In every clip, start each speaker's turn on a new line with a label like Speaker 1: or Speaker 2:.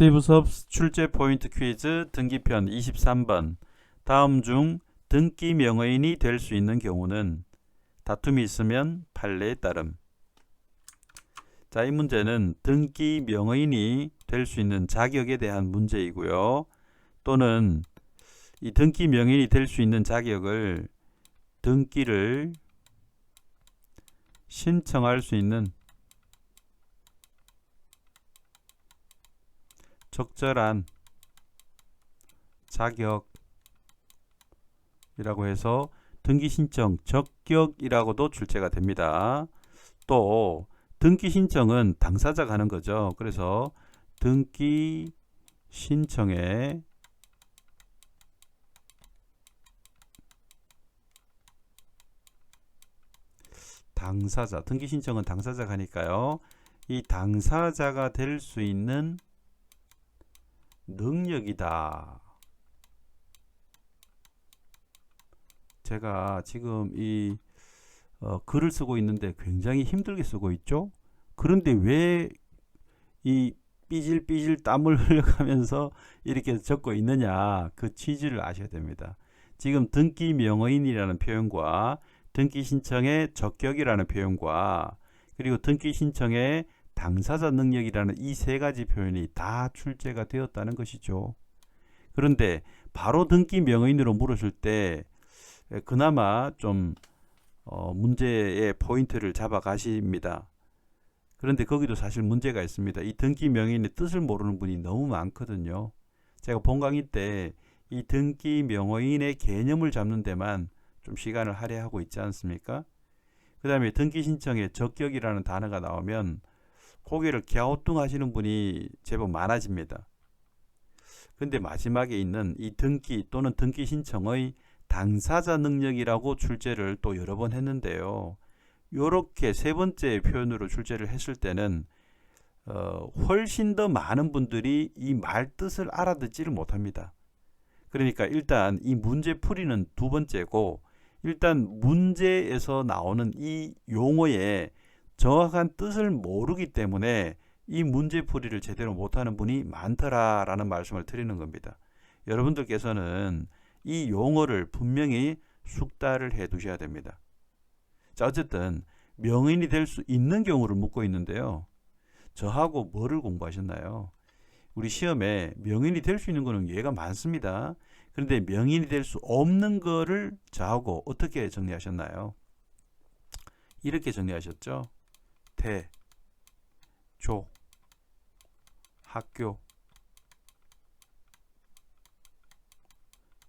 Speaker 1: 스티브 섭스 출제 포인트 퀴즈 등기편 23번 다음 중 등기 명의인이 될 수 있는 경우는 다툼이 있으면 판례에 따름 자, 이 문제는 등기 명의인이 될 수 있는 자격에 대한 문제이고요. 또는 이 등기 명의인이 될 수 있는 자격을 등기를 신청할 수 있는 적절한 자격이라고 해서 등기 신청 적격이라고도 출제가 됩니다. 또 등기 신청은 당사자가 하는 거죠. 그래서 등기 신청에 당사자, 등기 신청은 당사자가 하니까요. 이 당사자가 될 수 있는 능력이다. 제가 지금 이 어, 글을 쓰고 있는데 굉장히 힘들게 쓰고 있죠. 그런데 왜 이 삐질삐질 땀을 흘려가면서 이렇게 적고 있느냐 그 취지를 아셔야 됩니다. 지금 등기 명의인이라는 표현과 등기 신청의 적격이라는 표현과 그리고 등기 신청의 당사자 능력이라는 이 세 가지 표현이 다 출제가 되었다는 것이죠. 그런데 바로 등기 명의인으로 물으실 때 그나마 좀 어, 문제의 포인트를 잡아 가십니다. 그런데 거기도 사실 문제가 있습니다. 이 등기 명의인의 뜻을 모르는 분이 너무 많거든요. 제가 본 강의 때 이 등기 명의인의 개념을 잡는 데만 좀 시간을 할애하고 있지 않습니까? 그 다음에 등기 신청에 적격이라는 단어가 나오면 고개를 갸우뚱 하시는 분이 제법 많아집니다. 근데 마지막에 있는 이 등기 또는 등기 신청의 당사자 능력이라고 출제를 또 여러 번 했는데요. 요렇게 세 번째 표현으로 출제를 했을 때는 어, 훨씬 더 많은 분들이 이 말 뜻을 알아듣지를 못합니다. 그러니까 일단 이 문제 풀이는 두 번째고 일단 문제에서 나오는 이 용어의 정확한 뜻을 모르기 때문에 이 문제 풀이를 제대로 못하는 분이 많더라라는 말씀을 드리는 겁니다. 여러분들께서는 이 용어를 분명히 숙달을 해 두셔야 됩니다. 자, 어쨌든 명인이 될 수 있는 경우를 묻고 있는데요. 저하고 뭐를 공부하셨나요? 우리 시험에 명인이 될 수 있는 거는 예가 많습니다. 그런데 명인이 될 수 없는 거를 저하고 어떻게 정리하셨나요? 이렇게 정리하셨죠? 대, 조, 학교,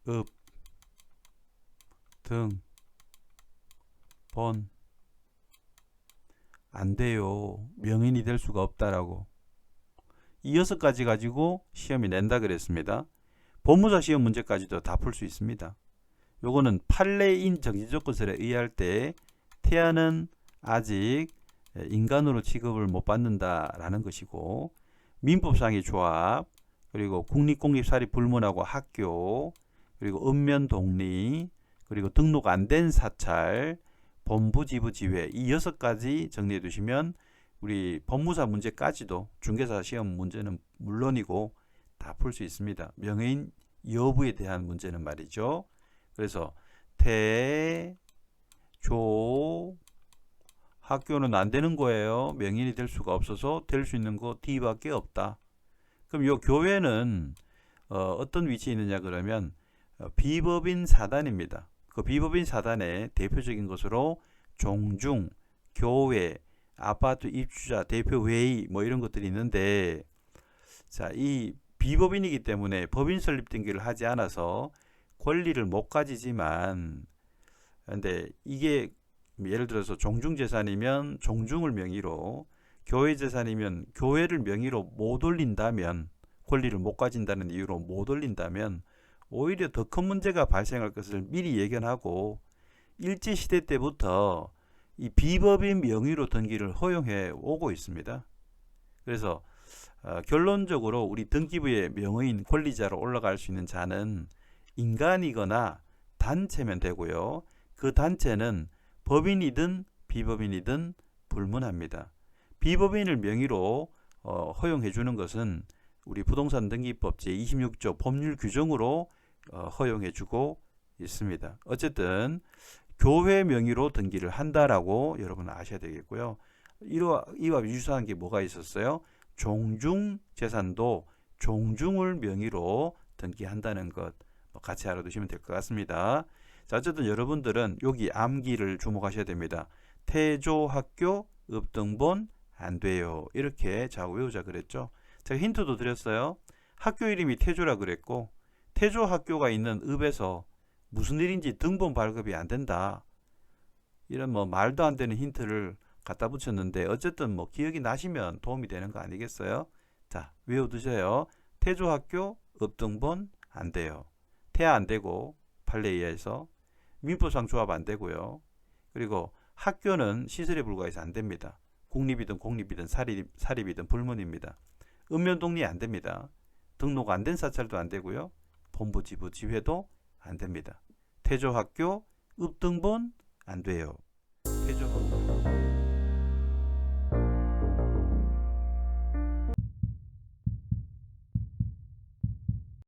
Speaker 1: 읍, 등, 번, 안 돼요. 명인이 될 수가 없다라고. 이 여섯 가지 가지고 시험이 낸다 그랬습니다. 법무사 시험 문제까지도 다 풀 수 있습니다. 요거는 판례인 정지조건설에 의할 때 태아는 아직 인간으로 취급을 못 받는다라는 것이고 민법상의 조합 그리고 국립공립사립 불문하고 학교 그리고 읍면 독리 그리고 등록 안 된 사찰 본부 지부 지회 이 여섯 가지 정리해 두시면 우리 법무사 문제까지도 중개사 시험 문제는 물론이고 다 풀 수 있습니다. 명예인 여부에 대한 문제는 말이죠. 그래서 대, 조, 학교는 안 되는 거예요. 명인이 될 수가 없어서 될 수 있는 거 D밖에 없다. 그럼 요 교회는 어, 떤 위치에 있느냐 그러면 어, 비법인 사단입니다. 그 비법인 사단의 대표적인 것으로 종중, 교회, 아파트 입주자 대표 회의 뭐 이런 것들이 있는데 자, 이 비법인이기 때문에 법인 설립 등기를 하지 않아서 권리를 못 가지지만 근데 이게 예를 들어서 종중 재산이면 종중을 명의로 교회 재산이면 교회를 명의로 못 올린다면 권리를 못 가진다는 이유로 못 올린다면 오히려 더 큰 문제가 발생할 것을 미리 예견하고 일제 시대 때부터 이 비법인 명의로 등기를 허용해 오고 있습니다. 그래서 어, 결론적으로 우리 등기부의 명의인 권리자로 올라갈 수 있는 자는 인간이거나 단체면 되고요. 그 단체는 법인이든 비법인이든 불문합니다. 비법인을 명의로 어, 허용해 주는 것은 우리 부동산 등기법 제26조 법률 규정으로 어, 허용해 주고 있습니다. 어쨌든 교회 명의로 등기를 한다라고 여러분 아셔야 되겠고요. 이와, 이와 유사한 게 뭐가 있었어요? 종중 재산도 종중을 명의로 등기한다는 것뭐 같이 알아두시면 될 것 같습니다. 자, 어쨌든 여러분들은 여기 암기를 주목하셔야 됩니다. 태조학교 읍등본 안 돼요. 이렇게 자 외우자 그랬죠. 제가 힌트도 드렸어요. 학교 이름이 태조라 그랬고 태조 학교가 있는 읍에서 무슨 일인지 등본 발급이 안 된다. 이런 뭐 말도 안 되는 힌트를 갖다 붙였는데 어쨌든 뭐 기억이 나시면 도움이 되는 거 아니겠어요? 자 외워두세요. 태조 학교 읍등본 안 돼요. 태아 안 되고 판례에 의해서 민법상 조합 안 되고요. 그리고 학교는 시설에 불과해서 안 됩니다. 국립이든 공립이든 사립, 사립이든 불문입니다. 읍면동리 안 됩니다. 등록 안 된 사찰도 안 되고요. 본부 지부 지회도 안 됩니다. 태조학교 읍등본 안 돼요. 태조